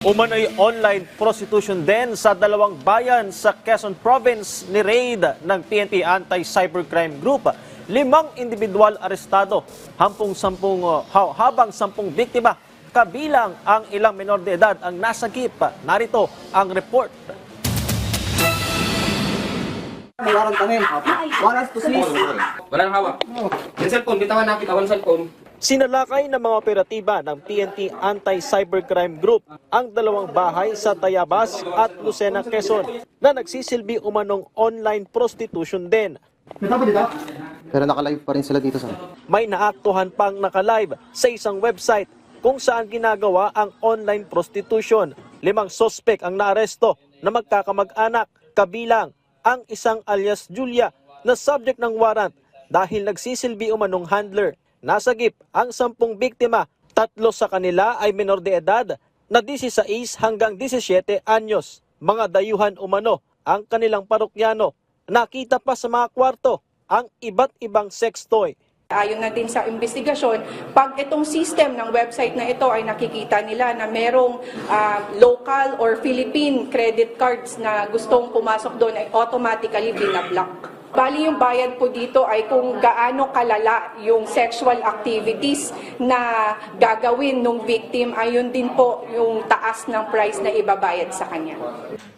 Umano'y online prostitution din sa dalawang bayan sa Quezon Province ni raid ng PNP Anti-Cybercrime Group. Limang individual arestado, hampung sampung, uh, ha- habang sampung biktima, kabilang ang ilang menor de edad ang nasagip. Narito ang report. May warrant kami. Warrant to. Wala nang hawak. Yung cellphone, bitawan na, bitawan cellphone. Sinalakay ng mga operatiba ng PNP Anti-Cybercrime Group ang dalawang bahay sa Tayabas at Lucena, Quezon na nagsisilbi umanong online prostitution din. Pero naka-live pa rin sila dito sa May naaktuhan pang nakalive sa isang website kung saan ginagawa ang online prostitution. Limang sospek ang naaresto na magkakamag-anak kabilang ang isang alias Julia na subject ng warrant dahil nagsisilbi umanong handler. Nasagip ang sampung biktima, tatlo sa kanila ay menor de edad na 16 hanggang 17 anyos. Mga dayuhan umano ang kanilang parokyano. Nakita pa sa mga kwarto ang iba't ibang sex toy Ayon na din sa investigasyon, pag itong system ng website na ito ay nakikita nila na merong ah, local or Philippine credit cards na gustong pumasok doon ay automatically binablock. Bali yung bayad po dito ay kung gaano kalala yung sexual activities na gagawin ng victim, ayun din po yung taas ng price na ibabayad sa kanya.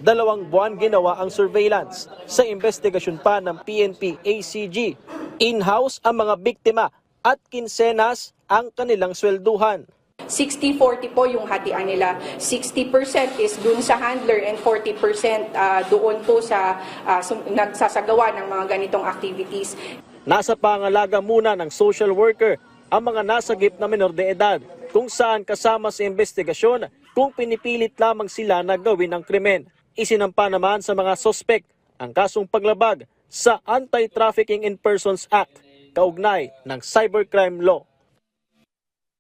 Dalawang buwan ginawa ang surveillance sa investigasyon pa ng PNP ACG. In-house ang mga biktima at kinsenas ang kanilang swelduhan. 60-40 po yung hatian nila. 60% is dun sa handler and 40% ah, doon po sa sum- nagsasagawa ng mga ganitong activities. Nasa pangalaga muna ng social worker ang mga nasagip na menor de edad kung saan kasama sa investigasyon kung pinipilit lamang sila na gawin ang krimen. Isinampa naman sa mga sospek ang kasong paglabag sa Anti-Trafficking in Persons Act kaugnay ng cybercrime law.